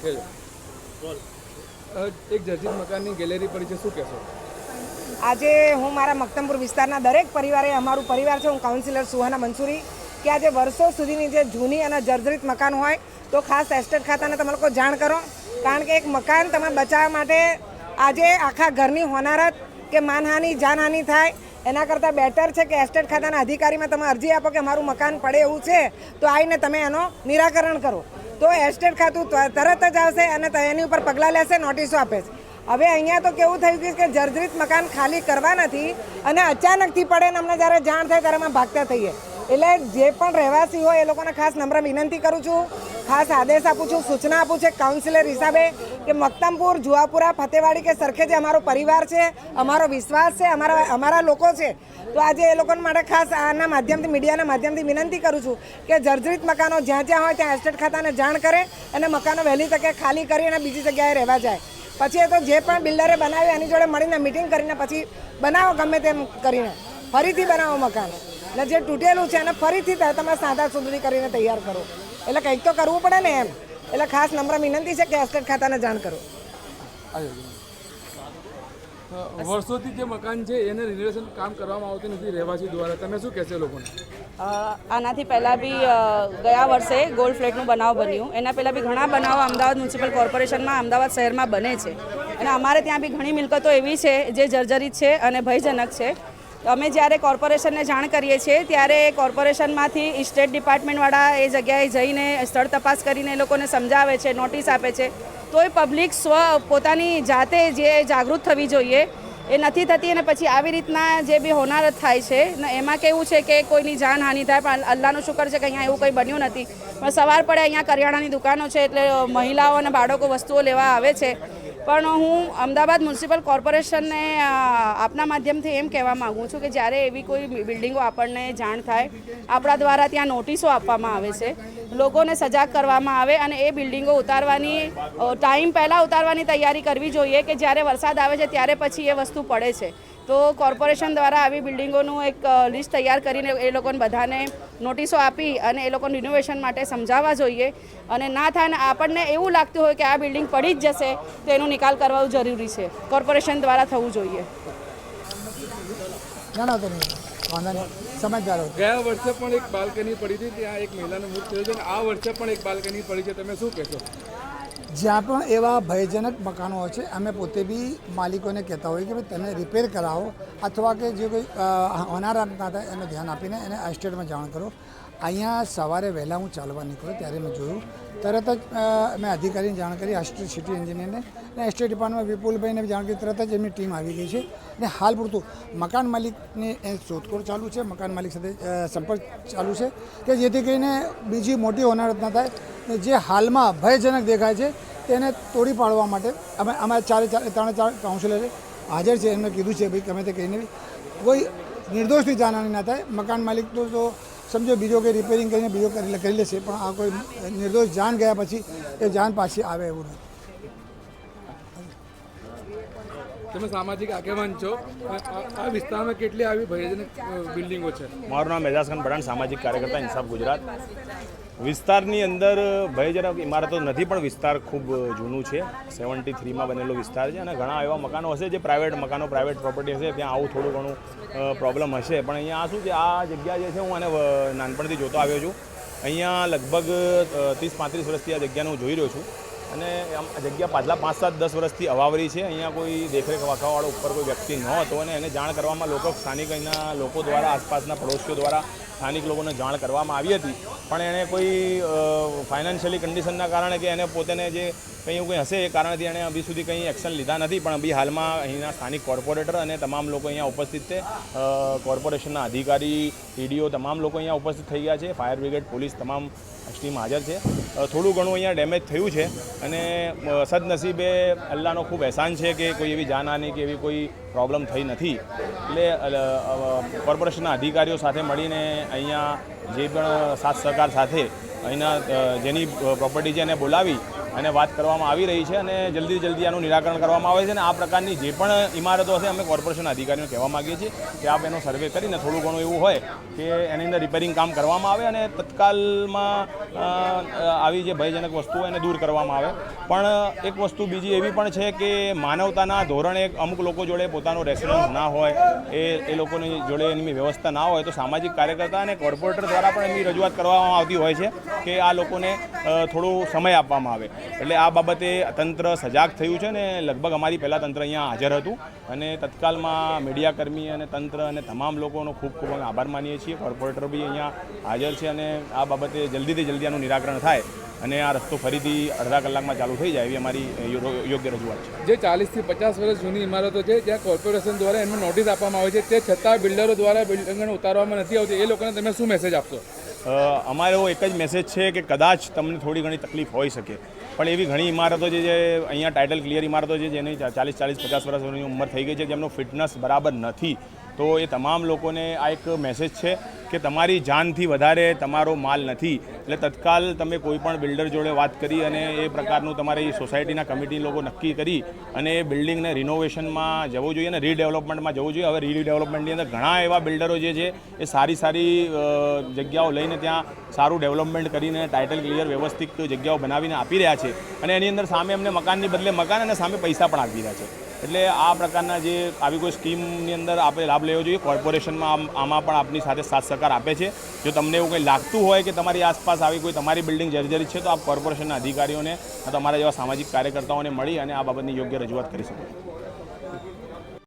એક જર્જિત મકાનની ગેલેરી પડી શું કહેશો? આજે હું મારા મક્તમપુર વિસ્તારના દરેક પરિવારે, અમારું પરિવાર છે, હું કાઉન્સિલર સુહાના મંસૂરી, કે આજે વર્ષો સુધીની જે જૂની અને જર્જરિત મકાન હોય, તો ખાસ એસ્ટેટ ખાતાને તમે લોકો જાણ કરો. કારણ કે એક મકાન તમે બચાવવા માટે આજે આખા ઘરની હોનારત કે માનહાનિ, જાનહાનિ થાય. એના કરતાં બેટર છે કે એસ્ટેટ ખાતાના અધિકારીમાં તમે અરજી આપો કે મારું મકાન પડે એવું છે, તો આવીને તમે એનો નિરાકરણ કરો. તો એસ્ટેટ ખાતું તરત જ આવશે અને એની ઉપર પગલાં લેશે, નોટિસો આપે છે. હવે અહીંયા તો કેવું થયું ગયું કે જર્જરિત મકાન ખાલી કરવા નથી અને અચાનકથી પડે ને અમને જ્યારે જાણ થાય ત્યારે અમે ભાગતા થઈએ. એટલે જે પણ રહેવાસી હોય એ લોકોને ખાસ નમ્ર વિનંતી કરું છું. ખાસ આદેશ આપું છું, સૂચના આપું છું કાઉન્સિલર હિસાબે કે મક્તમપુર જુવાપુરા ફતેવાડી કે સરખેજે અમારો પરિવાર છે, અમારો વિશ્વાસ છે, અમારા અમારા લોકો છે, તો આજે એ લોકો માટે ખાસ આના માધ્યમથી, મીડિયાના માધ્યમથી વિનંતી કરું છું કે જર્જરિત મકાનો જ્યાં જ્યાં હોય ત્યાં એસ્ટેટ ખાતાને જાણ કરે અને મકાનો વહેલી તકે ખાલી કરી અને બીજી જગ્યાએ રહેવા જાય. પછી એ તો જે પણ બિલ્ડરે બનાવ્યું એની જોડે મળીને મિટિંગ કરીને પછી બનાવો ગમે તેમ કરીને. ફરીથી બનાવો મકાન. એટલે જે તૂટેલું છે એને ફરીથી તમે સાંધા સુધરી કરીને તૈયાર કરો. એટલે કંઈક તો કરવું પડે ને એમ. એટલે ખાસ નમ્ર વિનંતી છે કે એસ્ટેટ ખાતાને જાણ કરો. વર્ષોથી જે મકાન છે એને રિનોવેશન કામ કરવામાં આવતું નથી રહેવાસી દ્વારા. તમે શું કહેશો લોકોને? આનાથી પહેલાં બી ગયા વર્ષે ગોલ્ડ ફ્લેટનું બનાવ બન્યું. એના પહેલાં બી ઘણા બનાવો અમદાવાદ મ્યુનિસિપલ કોર્પોરેશનમાં અમદાવાદ શહેરમાં બને છે. અને અમારે ત્યાં બી ઘણી મિલકતો એવી છે જે જર્જરિત છે અને ભયજનક છે. અમે જ્યારે કોર્પોરેશનને જાણ કરીએ છીએ, ત્યારે કોર્પોરેશનમાંથી સ્ટેટ ડિપાર્ટમેન્ટવાળા એ જગ્યાએ જઈને સ્થળ તપાસ કરીને એ લોકોને સમજાવે છે, નોટિસ આપે છે. તોય પબ્લિક સ્વ, પોતાની જાતે જે જાગૃત થવી જોઈએ, એ નથી થતી અને પછી આવી રીતના જે બી હોનારત થાય છે, ને એમાં કેવું છે કે કોઈની જાનહાનિ થાય, પણ અલ્લાહનું શુકર છે કે અહીંયા એવું કંઈ બન્યું નથી. પણ સવાર પડે અહીંયા કરિયાણાની દુકાનો છે, એટલે મહિલાઓ અને બાળકો વસ્તુઓ લેવા આવે છે. પણ હું અમદાવાદ મ્યુનિસિપલ કોર્પોરેશનને આપના માધ્યમથી એમ કહેવા માગું છું કે જ્યારે એવી કોઈ બિલ્ડિંગો આપણને જાણ થાય, આપણા દ્વારા ત્યાં નોટિસો આપવામાં આવે છે, લોકોને સજાગ કરવામાં આવે અને એ બિલ્ડિંગો ઉતારવાની ટાઈમ પહેલાં ઉતારવાની તૈયારી કરવી જોઈએ કે જ્યારે વરસાદ આવે છે ત્યારે પછી એ વસ્તુ પડે છે. તો કોર્પોરેશન દ્વારા આવી બિલ્ડિંગોનું એક લિસ્ટ તૈયાર કરીને એ લોકોને બધાને નોટિસો આપી અને એ લોકોને રિનોવેશન માટે સમજાવવા જોઈએ. અને ના થાય ને આપણને એવું લાગતું હોય કે આ બિલ્ડિંગ પડી જ જશે તો એનો નિકાલ કરવો જરૂરી છે. કોર્પોરેશન દ્વારા થવું જોઈએ. ગયા વર્ષે પણ એક બાલ્કની પડી હતી ત્યાં એક મહિલાનું મૃત્યુ થયું છે આ વર્ષે પણ એક બાલ્કની પડી છે. તમે શું કહેશો? જ્યાં પણ એવા ભયજનક મકાનો હોય છે, અમે પોતે બી માલિકોને કહેતા હોઈએ કે ભાઈ તમે રિપેર કરાવો, અથવા કે જે કોઈ હોનારા ના થાય, એનું ધ્યાન આપીને એને એસ્ટેટમાં જાણ કરો. અહીંયા સવારે વહેલા હું ચાલવા નીકળ્યો ત્યારે મેં જોયું. તરત જ મેં અધિકારીને જાણ કરી, આસ્ટ્રી સિટી એન્જિનિયરને. અને એસ્ટેટ ડિપાર્ટમેન્ટ વિપુલભાઈને જાણ કરી, તરત જ એમની ટીમ આવી ગઈ છે. અને હાલ પૂરતું મકાન માલિકની એ શોધખોળ ચાલુ છે, મકાન માલિક સાથે સંપર્ક ચાલુ છે, કે જેથી કરીને બીજી મોટી હોનારત ના થાય. જે હાલમાં ભયજનક દેખાય છે, તેને તોડી પાડવા માટે અમે અમારા ચારે ચાર ત્રણે ચાર કાઉન્સિલરે હાજર છે, એમને કીધું છે, ભાઈ તમે તે કહીને બી. કોઈ નિર્દોષની જાનહાની ના થાય. મકાન માલિક તો સમજો બીજો કંઈ રિપેરિંગ કરીને બીજો કરી કરી લેશે પણ આ કોઈ નિર્દોષ જાન ગયા પછી એ જાન પાછી આવે એવું નથી. તમે સામાજિક આગેવાન છો. આ વિસ્તારમાં કેટલી આવી ભયજનક બિલ્ડિંગો છે? મારું નામ એજાઝ ખાન પઠાણ સામાજિક કાર્યકર્તા ઇન્સાફ ગુજરાત. વિસ્તારની અંદર ભયજનક ઇમારતો નથી, પણ વિસ્તાર ખૂબ જૂનું છે. સેવન્ટી થ્રીમાં બનેલો વિસ્તાર છે અને ઘણા એવા મકાનો હશે જે પ્રાઇવેટ મકાનો, પ્રાઇવેટ પ્રોપર્ટી હશે. ત્યાં આવું થોડું ઘણું પ્રોબ્લેમ હશે. પણ અહીંયા શું છે, આ જગ્યા જે છે, હું આને નાનપણથી જોતો આવ્યો છું. અહીંયા લગભગ ત્રીસ પાંત્રીસ વર્ષથી આ જગ્યાને હું જોઈ રહ્યો છું. અને આમ જગ્યા પાછલા પાંચ સાત દસ વર્ષથી અવાવરી છે. અહીંયા કોઈ દેખરેખ રાખવાવાળો ઉપર કોઈ વ્યક્તિ ન હતો અને એને જાણ કરવામાં લોકો સ્થાનિક અહીંના લોકો દ્વારા, આસપાસના પડોશીઓ દ્વારા સ્થાનિક લોકોને જાણ કરવામાં આવી હતી. પણ એણે કોઈ ફાઇનાન્શિયલી કન્ડિશનના કારણે કે એને પોતાને જે કંઈ એવું કંઈ હશે એ કારણથી એણે અભી સુધી કંઈ એક્શન લીધા નથી, પણ અભી હાલમાં અહીંના સ્થાનિક કોર્પોરેટર અને તમામ લોકો અહીંયા ઉપસ્થિત છે. કોર્પોરેશનના અધિકારી ટીડીઓ તમામ લોકો અહીંયા ઉપસ્થિત થઈ ગયા છે. ફાયર બ્રિગેડ પોલીસ તમામ ટીમ હાજર છે. થોડું ઘણું અહીંયા ડેમેજ થયું છે અને સદનસીબે અલ્લાહનો ખૂબ અહેસાન છે કે કોઈ એવી જાનહાની કે એવી કોઈ પ્રોબ્લેમ થઈ નથી. એટલે કોર્પોરેશનના અધિકારીઓ સાથે મળીને અહીંયા જે પણ સાથ સહકાર સાથે અહીંના જેની પ્રોપર્ટી છે એને બોલાવી અને વાત કરવામાં આવી રહી છે અને જલ્દી જલ્દી આનું નિરાકરણ કરવામાં આવે છે અને આ પ્રકારની જે પણ ઇમારતો હશે અમે કોર્પોરેશન અધિકારીઓને કહેવા માગીએ છીએ કે આપ એનો સર્વે કરીને થોડું ઘણું એવું હોય કે એની અંદર રિપેરિંગ કામ કરવામાં આવે અને તત્કાલમાં આવી જે ભયજનક વસ્તુઓ એને દૂર કરવામાં આવે. પણ એક વસ્તુ બીજી એવી પણ છે કે માનવતાના ધોરણે અમુક લોકો જોડે પોતાનો રેસ્ટોરન્ટ ના હોય, એ એ લોકોની જોડે એની વ્યવસ્થા ના હોય તો સામાજિક કાર્યકર્તા અને કોર્પોરેટર દ્વારા પણ એમની રજૂઆત કરવામાં આવતી હોય છે. કે આ લોકોને થોડો સમય આપવામાં આવે. એટલે આ બાબતે તંત્ર સજાગ થયું છે ને લગભગ અમારી પહેલાં તંત્ર અહીંયા હાજર હતું. અને તત્કાલમાં મીડિયાકર્મી અને તંત્ર અને તમામ લોકોનો ખૂબ ખૂબ આભાર માનીએ છીએ. કોર્પોરેટર બી અહીંયા હાજર છે અને આ બાબતે જલ્દીથી જલ્દી આનું નિરાકરણ થાય અને આ રસ્તો ફરીથી અડધા કલાકમાં ચાલુ થઈ જાય એવી અમારી યોગ્ય રજૂઆત છે. જે ચાલીસથી પચાસ વર્ષ જૂની ઇમારતો છે, જ્યાં કોર્પોરેશન દ્વારા એમને નોટિસ આપવામાં આવે છે, તે છતાં બિલ્ડરો દ્વારા બિલ્ડિંગને ઉતારવામાં નથી આવતી. એ લોકોને તમે શું મેસેજ આપશો? અમારો એક જ મેસેજ છે કે કદાચ તમને થોડી ઘણી તકલીફ હોઈ શકે. પણ એવી ઘણી ઇમારતો છે જે અહીંયા ટાઇટલ ક્લિયર ઇમારતો છે જેની ચાલીસ ચાલીસ પચાસ વર્ષની ઉંમર થઈ ગઈ છે, જેમનો ફિટનેસ બરાબર નથી. તો એ તમામ લોકોને આ એક મેસેજ છે કે તમારી જાનથી વધારે તમારો માલ નથી. એટલે તત્કાલ તમે કોઈ પણ બિલ્ડર જોડે વાત કરી અને એ પ્રકારનું તમારી સોસાયટીના કમિટી લોકો નક્કી કરી અને એ બિલ્ડિંગને રિનોવેશનમાં જવું જોઈએ અને રીડેવલપમેન્ટમાં જવું જોઈએ. હવે રીડેવલપમેન્ટની અંદર ઘણા એવા બિલ્ડરો જે છે, એ સારી સારી જગ્યાઓ લઈને ત્યાં સારું ડેવલપમેન્ટ કરીને ટાઇટલ ક્લિયર વ્યવસ્થિત જગ્યાઓ બનાવીને આપી રહ્યા છે. અને એની અંદર સામે અમને મકાનની બદલે મકાન અને સામે પૈસા પણ આપી રહ્યા છે. એટલે આ પ્રકારના જે આવી કોઈ સ્કીમની અંદર આપણે લાભ લેવો જોઈએ, કોર્પોરેશનમાં આમ- પણ આપની સાથે સાથ સહકાર આપે છે. જો તમને એવું કંઈ લાગતું હોય કે તમારી આસપાસ આવી કોઈ તમારી બિલ્ડિંગ જર્જરી છે, તો આપ કોર્પોરેશનના અધિકારીઓને તમારા જેવા સામાજિક કાર્યકર્તાઓને મળી અને આ બાબતની યોગ્ય રજૂઆત કરી શકો.